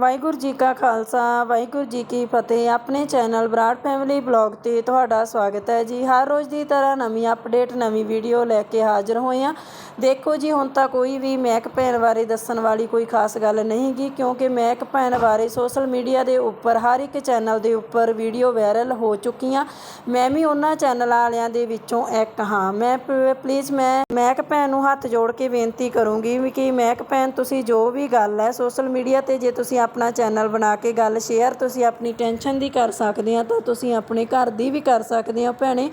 ਵਾਹਿਗੁਰੂ ਜੀ ਕਾ ਖਾਲਸਾ, ਵਾਹਿਗੁਰੂ ਜੀ ਕੀ ਫਤਿਹ। ਆਪਣੇ channel Brar family blog ਤੇ ਤੁਹਾਡਾ ਸਵਾਗਤ ਹੈ ਜੀ। ਹਰ ਰੋਜ਼ ਦੀ ਤਰ੍ਹਾਂ ਨਵੀਂ ਅਪਡੇਟ, ਨਵੀਂ ਵੀਡੀਓ ਲੈ ਕੇ ਹਾਜ਼ਰ ਹੋਏ ਹਾਂ। ਦੇਖੋ ਜੀ, ਹੁਣ ਤਾਂ ਕੋਈ ਵੀ ਮਹਿਕ ਭੈਣ ਬਾਰੇ ਦੱਸਣ ਵਾਲੀ ਕੋਈ ਖਾਸ ਗੱਲ ਨਹੀਂ ਗੀ, ਕਿਉਂਕਿ ਮਹਿਕ ਭੈਣ ਬਾਰੇ ਸੋਸ਼ਲ ਮੀਡੀਆ ਦੇ ਉੱਪਰ, ਹਰ ਇੱਕ ਚੈਨਲ ਦੇ ਉੱਪਰ ਵੀਡੀਓ ਵਾਇਰਲ ਹੋ ਚੁੱਕੀਆਂ। ਮੈਂ ਵੀ ਉਹਨਾਂ ਚੈਨਲ ਵਾਲਿਆਂ ਦੇ ਵਿੱਚੋਂ ਇੱਕ ਹਾਂ। ਮੈਂ ਪਲੀਜ਼ ਮੈਂ ਮਹਿਕ ਭੈਣ ਨੂੰ ਹੱਥ ਜੋੜ ਕੇ ਬੇਨਤੀ ਕਰੂੰਗੀ ਕਿ ਮਹਿਕ ਭੈਣ, ਤੁਸੀਂ ਜੋ ਵੀ ਗੱਲ ਹੈ ਸੋਸ਼ਲ ਮੀਡੀਆ ਤੇ, ਜੇ ਤੁਸੀਂ ਆਪਣਾ ਚੈਨਲ ਬਣਾ ਕੇ ਗੱਲ ਸ਼ੇਅਰ ਤੁਸੀਂ ਆਪਣੀ ਟੈਨਸ਼ਨ ਦੀ ਕਰ ਸਕਦੇ ਆ, ਤਾਂ ਤੁਸੀਂ ਆਪਣੇ ਘਰ ਦੀ ਵੀ ਕਰ ਸਕਦੇ ਆ ਭੈਣੇ।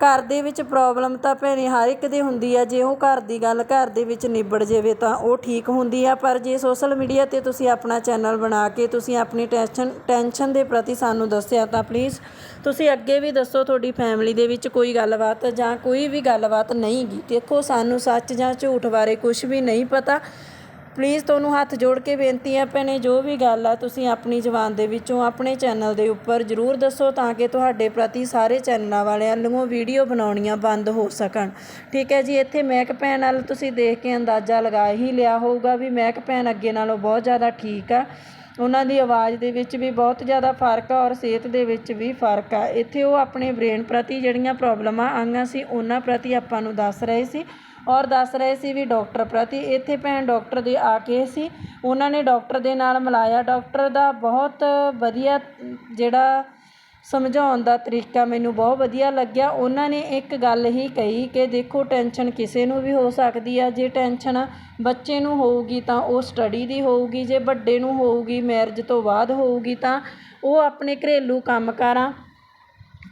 ਘਰ ਦੇ ਵਿੱਚ ਪ੍ਰੋਬਲਮ ਤਾਂ ਭੈਣੇ ਹਰ ਇੱਕ ਦੇ ਹੁੰਦੀ ਆ, ਜੇ ਉਹ ਘਰ ਦੀ ਗੱਲ ਘਰ ਦੇ ਵਿੱਚ ਨਿਬੜ ਜਾਵੇ ਤਾਂ ਉਹ ਠੀਕ ਹੁੰਦੀ ਆ, ਪਰ ਜੇ ਸੋਸ਼ਲ ਮੀਡੀਆ ਤੇ ਤੁਸੀਂ ਆਪਣਾ ਚੈਨਲ ਬਣਾ ਕੇ ਤੁਸੀਂ ਆਪਣੀ ਟੈਨਸ਼ਨ ਟੈਨਸ਼ਨ ਦੇ ਪ੍ਰਤੀ ਸਾਨੂੰ ਦੱਸਿਆ ਤਾਂ ਪਲੀਜ਼ ਤੁਸੀਂ ਅੱਗੇ ਵੀ ਦੱਸੋ ਤੁਹਾਡੀ ਫੈਮਿਲੀ ਦੇ ਵਿੱਚ ਕੋਈ ਗੱਲਬਾਤ ਜਾਂ ਕੋਈ ਵੀ ਗੱਲਬਾਤ ਨਹੀਂ ਗਈ ਦੇਖੋ ਸਾਨੂੰ ਸੱਚ ਜਾਂ ਝੂਠ ਬਾਰੇ ਕੁਝ ਵੀ ਨਹੀਂ ਪਤਾ। ਪਲੀਜ਼ ਤੁਹਾਨੂੰ ਹੱਥ ਜੋੜ ਕੇ ਬੇਨਤੀ ਹੈ ਭੈਣੇ, ਜੋ ਵੀ ਗੱਲ ਆ, ਤੁਸੀਂ ਆਪਣੀ ਜ਼ੁਬਾਨ ਦੇ ਵਿੱਚੋਂ ਆਪਣੇ ਚੈਨਲ ਦੇ ਉੱਪਰ ਜ਼ਰੂਰ ਦੱਸੋ ਤਾਂ ਕਿ ਤੁਹਾਡੇ ਪ੍ਰਤੀ ਸਾਰੇ ਚੈਨਲਾਂ ਵਾਲਿਆਂ ਨੂੰ ਵੀਡੀਓ ਬਣਾਉਣੀਆਂ ਬੰਦ ਹੋ ਸਕਣ। ਠੀਕ ਹੈ ਜੀ, ਇੱਥੇ ਮਹਿਕ ਭੈਣ ਨਾਲ ਤੁਸੀਂ ਦੇਖ ਕੇ ਅੰਦਾਜ਼ਾ ਲਗਾ ਹੀ ਲਿਆ ਹੋਊਗਾ ਵੀ ਮਹਿਕ ਭੈਣ ਅੱਗੇ ਨਾਲੋਂ ਬਹੁਤ ਜ਼ਿਆਦਾ ਠੀਕ ਆ। ਉਹਨਾਂ ਦੀ ਆਵਾਜ਼ ਦੇ ਵਿੱਚ ਵੀ ਬਹੁਤ ਜ਼ਿਆਦਾ ਫ਼ਰਕ ਆ ਔਰ ਸਿਹਤ ਦੇ ਵਿੱਚ ਵੀ ਫ਼ਰਕ ਆ। ਇੱਥੇ ਉਹ ਆਪਣੇ ਬ੍ਰੇਨ ਪ੍ਰਤੀ ਜਿਹੜੀਆਂ ਪ੍ਰੋਬਲਮਾਂ ਆਈਆਂ ਸੀ, ਉਹਨਾਂ ਪ੍ਰਤੀ ਆਪਾਂ ਨੂੰ ਦੱਸ ਰਹੇ ਸੀ ਔਰ ਦੱਸ ਰਹੇ ਸੀ ਵੀ ਡਾਕਟਰ ਪ੍ਰਤੀ। ਇੱਥੇ ਭੈਣ ਡਾਕਟਰ ਦੇ ਆ ਕੇ ਸੀ, ਉਹਨਾਂ ਨੇ ਡਾਕਟਰ ਦੇ ਨਾਲ ਮਿਲਾਇਆ। ਡਾਕਟਰ ਦਾ ਬਹੁਤ ਵਧੀਆ ਜਿਹੜਾ ਸਮਝਾਉਣ ਦਾ ਤਰੀਕਾ ਮੈਨੂੰ ਬਹੁਤ ਵਧੀਆ ਲੱਗਿਆ। ਉਹਨਾਂ ਨੇ ਇੱਕ ਗੱਲ ਹੀ ਕਹੀ ਕਿ ਦੇਖੋ, ਟੈਨਸ਼ਨ ਕਿਸੇ ਨੂੰ ਵੀ ਹੋ ਸਕਦੀ ਆ। ਜੇ ਟੈਨਸ਼ਨ ਬੱਚੇ ਨੂੰ ਹੋਊਗੀ ਤਾਂ ਉਹ ਸਟੱਡੀ ਦੀ ਹੋਊਗੀ, ਜੇ ਵੱਡੇ ਨੂੰ ਹੋਊਗੀ, ਮੈਰਿਜ ਤੋਂ ਬਾਅਦ ਹੋਊਗੀ ਤਾਂ ਉਹ ਆਪਣੇ ਘਰੇਲੂ ਕੰਮ ਕਾਰਾਂ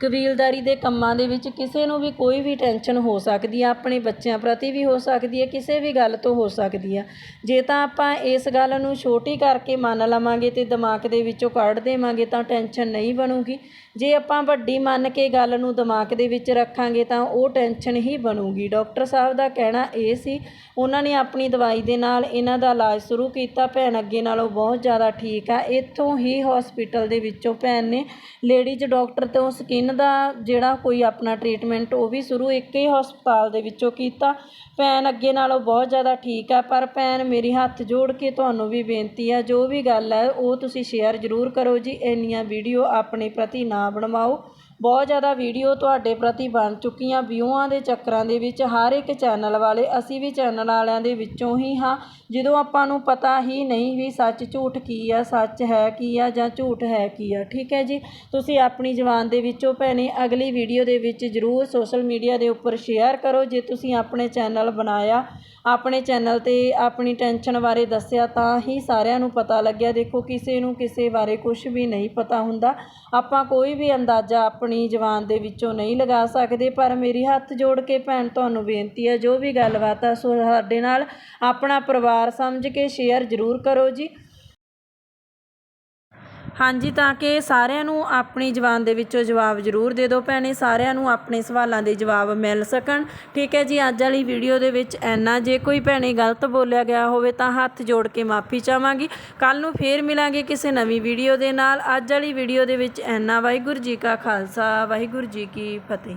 ਕਬੀਲਦਾਰੀ ਦੇ ਕੰਮਾਂ ਦੇ ਵਿੱਚ ਕਿਸੇ ਨੂੰ ਵੀ ਕੋਈ ਵੀ ਟੈਨਸ਼ਨ ਹੋ ਸਕਦੀ ਆ, ਆਪਣੇ ਬੱਚਿਆਂ ਪ੍ਰਤੀ ਵੀ ਹੋ ਸਕਦੀ ਹੈ ਕਿਸੇ ਵੀ ਗੱਲ ਤੋਂ ਹੋ ਸਕਦੀ ਆ। ਜੇ ਤਾਂ ਆਪਾਂ ਇਸ ਗੱਲ ਨੂੰ ਛੋਟੀ ਕਰਕੇ ਮੰਨ ਲਵਾਂਗੇ ਤੇ ਦਿਮਾਗ ਦੇ ਵਿੱਚੋਂ ਕੱਢ ਦੇਵਾਂਗੇ ਤਾਂ ਟੈਨਸ਼ਨ ਨਹੀਂ ਬਣੂਗੀ। ਜੇ ਆਪਾਂ ਵੱਡੀ ਮੰਨ ਕੇ ਗੱਲ ਨੂੰ ਦਿਮਾਗ ਦੇ ਵਿੱਚ ਰੱਖਾਂਗੇ ਤਾਂ ਉਹ ਟੈਨਸ਼ਨ ਹੀ ਬਣੂਗੀ। ਡਾਕਟਰ ਸਾਹਿਬ ਦਾ ਕਹਿਣਾ ਇਹ ਸੀ, ਉਹਨਾਂ ਨੇ ਆਪਣੀ ਦਵਾਈ ਦੇ ਨਾਲ ਇਹਨਾਂ ਦਾ ਇਲਾਜ ਸ਼ੁਰੂ ਕੀਤਾ, ਭੈਣ ਅੱਗੇ ਨਾਲੋਂ ਬਹੁਤ ਜ਼ਿਆਦਾ ਠੀਕ ਆ। ਇੱਥੋਂ ਹੀ ਹਸਪੀਟਲ ਦੇ ਵਿੱਚੋਂ ਭੈਣ ਨੇ ਲੇਡੀਜ਼ ਡਾਕਟਰ ਤੋਂ ਸਕਿਨ ਦਾ ਜਿਹੜਾ ਕੋਈ ਆਪਣਾ ਟਰੀਟਮੈਂਟ ਉਹ ਵੀ ਸ਼ੁਰੂ ਇੱਕ ਹੀ ਹਸਪਤਾਲ ਦੇ ਵਿੱਚੋਂ ਕੀਤਾ। ਭੈਣ ਅੱਗੇ ਨਾਲੋਂ ਬਹੁਤ ਜ਼ਿਆਦਾ ਠੀਕ ਆ, ਪਰ ਭੈਣ ਮੇਰੀ ਹੱਥ ਜੋੜ ਕੇ ਤੁਹਾਨੂੰ ਵੀ ਬੇਨਤੀ ਆ, ਜੋ ਵੀ ਗੱਲ ਹੈ ਉਹ ਤੁਸੀਂ ਸ਼ੇਅਰ ਜ਼ਰੂਰ ਕਰੋ ਜੀ, ਇੰਨੀਆਂ ਵੀਡੀਓ ਆਪਣੇ ਪ੍ਰਤੀ ਨਾ ਬਣਵਾਓ। ਬਹੁਤ ਜ਼ਿਆਦਾ ਵੀਡੀਓ ਤੁਹਾਡੇ ਪ੍ਰਤੀ ਬਣ ਚੁੱਕੀਆਂ ਵਿਊਆਂ ਦੇ ਚੱਕਰਾਂ ਦੇ ਵਿੱਚ ਹਰ ਇੱਕ ਚੈਨਲ ਵਾਲੇ, ਅਸੀਂ ਵੀ ਚੈਨਲ ਵਾਲਿਆਂ ਦੇ ਵਿੱਚੋਂ ਹੀ ਹਾਂ। ਜਦੋਂ ਆਪਾਂ ਨੂੰ ਪਤਾ ਹੀ ਨਹੀਂ ਵੀ ਸੱਚ ਝੂਠ ਕੀ ਆ, ਸੱਚ ਹੈ ਕੀ ਆ ਜਾਂ ਝੂਠ ਹੈ ਕੀ ਆ, ਠੀਕ ਹੈ ਜੀ? ਤੁਸੀਂ ਆਪਣੀ ਜ਼ੁਬਾਨ ਦੇ ਵਿੱਚੋਂ ਭੈਣੇ ਅਗਲੀ ਵੀਡੀਓ ਦੇ ਵਿੱਚ ਜ਼ਰੂਰ ਸੋਸ਼ਲ ਮੀਡੀਆ ਦੇ ਉੱਪਰ ਸ਼ੇਅਰ ਕਰੋ। ਜੇ ਤੁਸੀਂ ਆਪਣੇ ਚੈਨਲ ਬਣਾਇਆ ਆਪਣੇ ਚੈਨਲ ਤੇ ਆਪਣੀ ਟੈਨਸ਼ਨ ਬਾਰੇ ਦੱਸਿਆ ਤਾਂ ਹੀ ਸਾਰਿਆਂ ਨੂੰ ਪਤਾ ਲੱਗਿਆ। ਦੇਖੋ, ਕਿਸੇ ਨੂੰ ਕਿਸੇ ਬਾਰੇ ਕੁਛ ਵੀ ਨਹੀਂ ਪਤਾ ਹੁੰਦਾ। ਆਪਾਂ ਕੋਈ ਵੀ ਅੰਦਾਜ਼ਾ ਆਪਣੀ ਜ਼ੁਬਾਨ ਦੇ ਵਿੱਚੋਂ ਨਹੀਂ ਲਗਾ ਸਕਦੇ, ਪਰ ਮੇਰੀ ਹੱਥ ਜੋੜ ਕੇ ਭੈਣ, ਤੁਹਾਨੂੰ ਬੇਨਤੀ ਹੈ, ਜੋ ਵੀ ਗੱਲਬਾਤ ਆ ਸੋ ਸਾਡੇ ਨਾਲ ਆਪਣਾ ਪਰਿਵਾਰ ਸਮਝ ਕੇ ਸ਼ੇਅਰ ਜ਼ਰੂਰ ਕਰੋ ਜੀ। ਹਾਂਜੀ, ਤਾਂ ਕਿ ਸਾਰਿਆਂ ਨੂੰ ਆਪਣੀ ਜ਼ੁਬਾਨ ਦੇ ਵਿੱਚੋਂ ਜਵਾਬ ਜ਼ਰੂਰ ਦੇ ਦਿਓ ਭੈਣੇ, ਸਾਰਿਆਂ ਨੂੰ ਆਪਣੇ ਸਵਾਲਾਂ ਦੇ ਜਵਾਬ ਮਿਲ ਸਕਣ। ਠੀਕ ਹੈ ਜੀ, ਅੱਜ ਵਾਲੀ ਵੀਡੀਓ ਦੇ ਵਿੱਚ ਐਨਾ ਜੇ ਕੋਈ ਭੈਣੇ ਗਲਤ ਬੋਲਿਆ ਗਿਆ ਹੋਵੇ ਤਾਂ ਹੱਥ ਜੋੜ ਕੇ ਮਾਫੀ ਚਾਹਾਂਗੀ। ਕੱਲ ਨੂੰ ਫੇਰ ਮਿਲਾਂਗੇ ਕਿਸੇ ਨਵੀਂ ਵੀਡੀਓ ਦੇ ਨਾਲ। ਅੱਜ ਵਾਲੀ ਵੀਡੀਓ ਦੇ ਵਿੱਚ ਐਨਾ ਵਾਹਿਗੁਰੂ ਜੀ ਕਾ ਖਾਲਸਾ, ਵਾਹਿਗੁਰੂ ਜੀ ਕੀ ਫਤਿਹ।